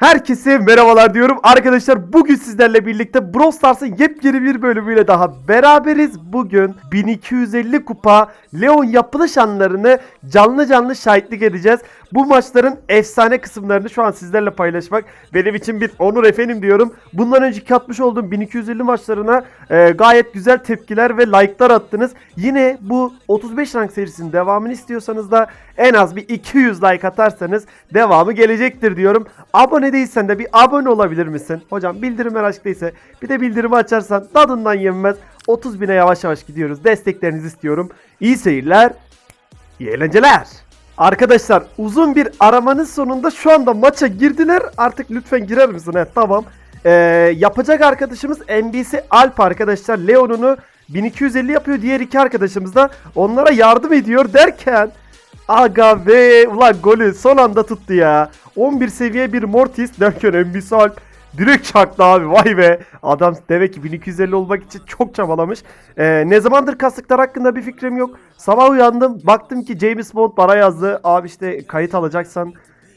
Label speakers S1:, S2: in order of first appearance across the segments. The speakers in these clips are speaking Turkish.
S1: Herkese merhabalar diyorum. Arkadaşlar bugün sizlerle birlikte Brawl Stars'ın yepyeni bir bölümüyle daha beraberiz. Bugün 1250 kupa Leon yapılış anlarını canlı canlı şahitlik edeceğiz. Bu maçların efsane kısımlarını şu an sizlerle paylaşmak benim için bir onur efendim diyorum. Bundan önceki atmış olduğum 1250 maçlarına e, gayet güzel tepkiler ve like'lar attınız. Yine bu 35 rank serisinin devamını istiyorsanız da en az bir 200 like atarsanız devamı gelecektir diyorum. Abone değilsen de bir abone olabilir misin? Hocam bildirimler açıktaysa bir de bildirimi açarsan tadından yenmez. 30 bine yavaş yavaş gidiyoruz. Desteklerinizi istiyorum. İyi seyirler. İyi eğlenceler. Arkadaşlar uzun bir aramanın sonunda şu anda maça girdiler. Artık lütfen girer misin? Evet tamam. Ee, yapacak arkadaşımız NBC Alp arkadaşlar. Leon'unu 1250 yapıyor. Diğer iki arkadaşımız da onlara yardım ediyor derken Aga be ulan golü son anda tuttu ya. 11 seviye bir Mortis derken NBC Alp direkt çaktı abi vay be. Adam demek ki 1250 olmak için çok çabalamış. Ee, ne zamandır kastıklar hakkında bir fikrim yok. Sabah uyandım baktım ki James Bond bana yazdı. Abi işte kayıt alacaksan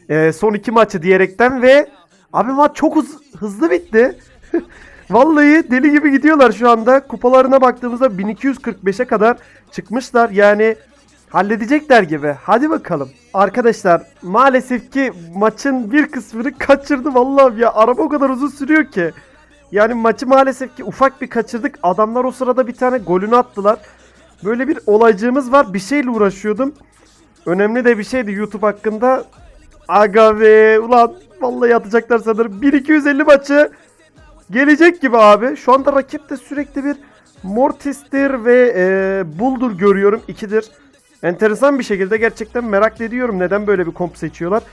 S1: e, son iki maçı diyerekten ve abi maç çok hız- hızlı bitti. Vallahi deli gibi gidiyorlar şu anda. Kupalarına baktığımızda 1245'e kadar çıkmışlar. Yani halledecekler gibi. Hadi bakalım. Arkadaşlar maalesef ki maçın bir kısmını kaçırdı vallahi ya. Araba o kadar uzun sürüyor ki. Yani maçı maalesef ki ufak bir kaçırdık. Adamlar o sırada bir tane golünü attılar. Böyle bir olaycığımız var. Bir şeyle uğraşıyordum. Önemli de bir şeydi YouTube hakkında. Aga be ulan vallahi atacaklar sanırım. 1250 maçı gelecek gibi abi. Şu anda rakipte sürekli bir Mortis'tir ve e, Bull'dur görüyorum. ikidir. Enteresan bir şekilde gerçekten merak ediyorum neden böyle bir komp seçiyorlar.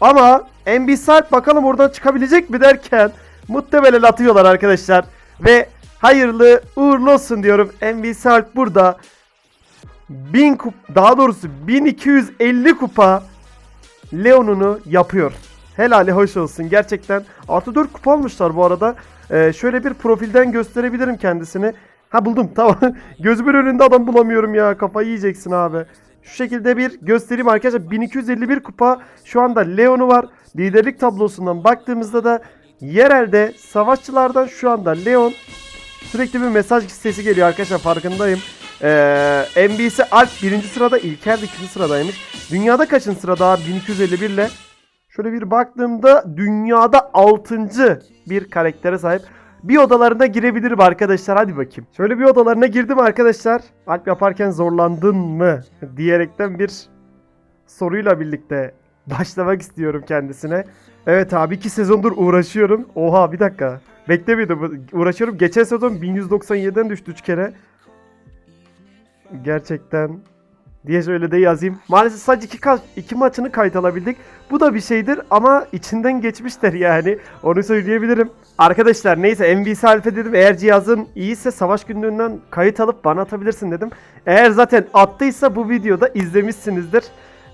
S1: Ama NB Sarp bakalım oradan çıkabilecek mi derken muhtemelen atıyorlar arkadaşlar. Ve hayırlı uğurlu olsun diyorum. NB Sarp burada 1000 kup daha doğrusu 1250 kupa Leon'unu yapıyor. Helali hoş olsun gerçekten. Artı 4 kupa almışlar bu arada. Ee, şöyle bir profilden gösterebilirim kendisini. Ha buldum tamam. Gözümün önünde adam bulamıyorum ya. Kafayı yiyeceksin abi. Şu şekilde bir göstereyim arkadaşlar. 1251 kupa şu anda Leon'u var. Liderlik tablosundan baktığımızda da yerelde savaşçılardan şu anda Leon sürekli bir mesaj sesi geliyor arkadaşlar farkındayım. Ee, NBC Alp birinci sırada İlker de ikinci sıradaymış. Dünyada kaçıncı sırada abi 1251 ile? Şöyle bir baktığımda dünyada 6. bir karaktere sahip. Bir odalarına girebilirim arkadaşlar hadi bakayım. Şöyle bir odalarına girdim arkadaşlar. Alp yaparken zorlandın mı? Diyerekten bir soruyla birlikte başlamak istiyorum kendisine. Evet abi iki sezondur uğraşıyorum. Oha bir dakika. Beklemiyordum. Uğraşıyorum. Geçen sezon 1197'den düştü 3 kere. Gerçekten diye şöyle de yazayım. Maalesef sadece iki, iki maçını kayıt alabildik. Bu da bir şeydir ama içinden geçmişler yani. Onu söyleyebilirim. Arkadaşlar neyse MVC Alfa dedim. Eğer cihazın iyiyse savaş günlüğünden kayıt alıp bana atabilirsin dedim. Eğer zaten attıysa bu videoda izlemişsinizdir.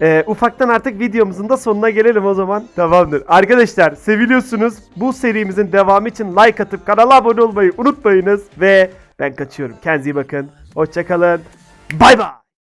S1: Ee, ufaktan artık videomuzun da sonuna gelelim o zaman. Tamamdır. Arkadaşlar seviliyorsunuz. Bu serimizin devamı için like atıp kanala abone olmayı unutmayınız. Ve ben kaçıyorum. Kendinize iyi bakın. Hoşçakalın. Bay bay.